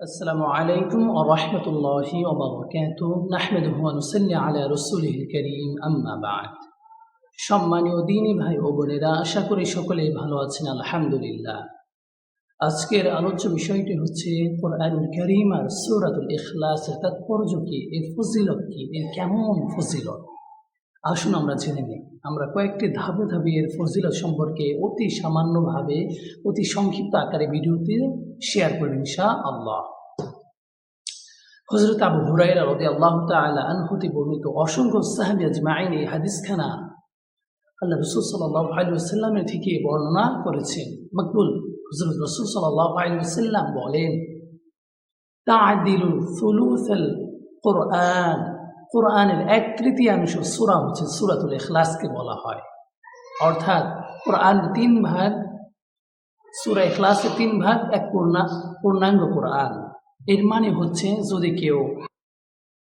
السلام عليكم ورحمة الله وبركاته نحمده ونصلي على رسوله الكريم أما بعد সম্মানীয় দিনী ভাই ও বোনেরা আশা করি সকলেই ভালো আছেন আলহামদুলিল্লাহ আজকের আলোচ্য বিষয়টি হচ্ছে কোরআনুল করিম আর সূরাতুল ইখলাসের তাৎপর্য কি এর ফজিলত কি এর কেমন ফজিলত আসুন আমরা জেনে নিই। আমরা কয়েকটি ধাপে ধাপে এর ফজিলত সম্পর্কে অতি সামান্যভাবে, অতি সংক্ষিপ্ত আকারে ভিডিওতে শেয়ার করবেন ইনশা আল্লাহ হজরত আবু হুরাইরা রদি আল্লাহ তালা আনহুতি বর্ণিত অসংখ্য সাহাবি আজমাইন এই হাদিসখানা আল্লাহ রসুল সাল্লাহ আলুসাল্লামের থেকে বর্ণনা করেছেন। মকবুল হজরত রসুল সাল্লাহ আলুসাল্লাম বলেন তাদিলু ফুলুসল কোরআন কোরআনের এক তৃতীয়াংশ সুরা হচ্ছে সুরাতুল ইখলাসকে বলা হয়। অর্থাৎ কোরআন তিন ভাগ, সুরা ইখলাসের তিন ভাগ, এক পূর্ণা, পূর্ণাঙ্গ কোরআন। এর মানে হচ্ছে যদি কেউ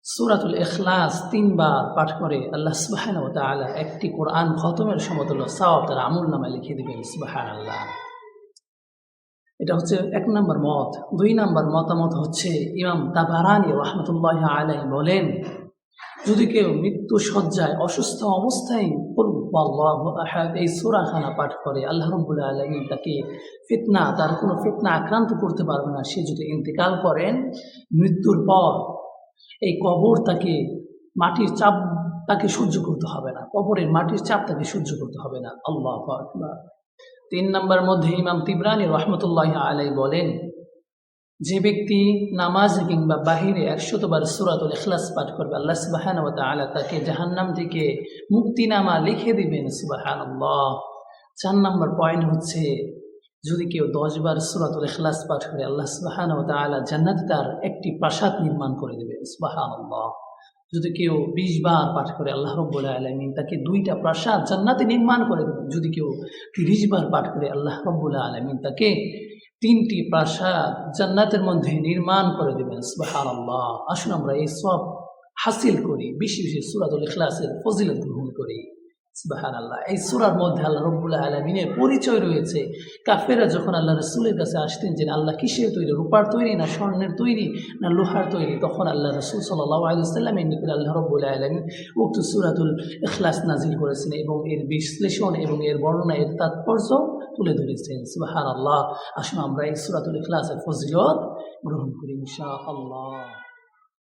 সুরাতুল ইখলাস তিনবার পাঠ করে, আল্লাহ সুবাহান ও তালা একটি কোরআন খতমের সমতুল্য সাওয়াব তার আমুল নামে লিখে দেবেন সুবাহান আল্লাহ এটা হচ্ছে এক নম্বর মত। দুই নম্বর মতামত হচ্ছে, ইমাম তাবারানি রহমতুল্লাহ আলাই বলেন যদি কেউ মৃত্যু সজ্জায় অসুস্থ অবস্থায় এই সুরাখানা পাঠ করে, আল্লাহ রব্বুল আলমী তাকে ফিতনা, তার কোনো ফিতনা আক্রান্ত করতে পারবে না। সে যদি ইন্তেকাল করেন, মৃত্যুর পর এই কবর তাকে মাটির চাপ তাকে সহ্য করতে হবে না। কবরের মাটির চাপ তাকে সহ্য করতে হবে না। আল্লাহ তিন নম্বর মধ্যে ইমাম তিবরানি রহমতুল্লাহ আলাই বলেন যে ব্যক্তি নামাজে কিংবা বাহিরে একশতবার সুরাতুল ইখলাস পাঠ করবে, আল্লাহ সুবাহান তালা তাকে জাহান্নাম থেকে মুক্তিনামা লিখে দিবেন সুবাহান চার নম্বর পয়েন্ট হচ্ছে, যদি কেউ দশবার সুরাতুল ইখলাস পাঠ করে, আল্লাহ সুবাহান তালা জান্নাত তার একটি প্রাসাদ নির্মাণ করে দেবে সুবাহান যদি কেউ বিশ বার পাঠ করে, আল্লাহ রব্বুল আলমিন তাকে দুইটা প্রাসাদ জান্নাতে নির্মাণ করে দেবেন। যদি কেউ তিরিশ বার পাঠ করে, আল্লাহ রব্বুল আলমিন তাকে তিনটি প্রাসাদ জান্নাতের মধ্যে নির্মাণ করে দেবেন সুবাহান আল্লাহ আসুন আমরা এই সব হাসিল করি, বেশি বেশি সুরাতুল ইখলাসের ফজিলত গ্রহণ করি সুবাহান আল্লাহ এই সুরার মধ্যে আল্লাহ রব্বুল্লাহ আলমিনের পরিচয় রয়েছে। কাফেরা যখন আল্লাহ রসুলের কাছে আসতেন যে আল্লাহ কিসের তৈরি? রূপার তৈরি না স্বর্ণের তৈরি না লোহার তৈরি? তখন আল্লাহ রসুল সাল্লাহ আলুসাল্লাম নিকট আল্লাহ রব্বুল্লাহ আলমী উক্ত সুরাতুল ইখলাস নাজিল করেছেন এবং এর বিশ্লেষণ এবং এর বর্ণনা, এর তাৎপর্য তুলে ধরেছেন। সুবাহান আল্লাহ আসুন আমরা এই সুরাতুল ইখলাসের ফজিলত গ্রহণ করি ইনশা আল্লাহ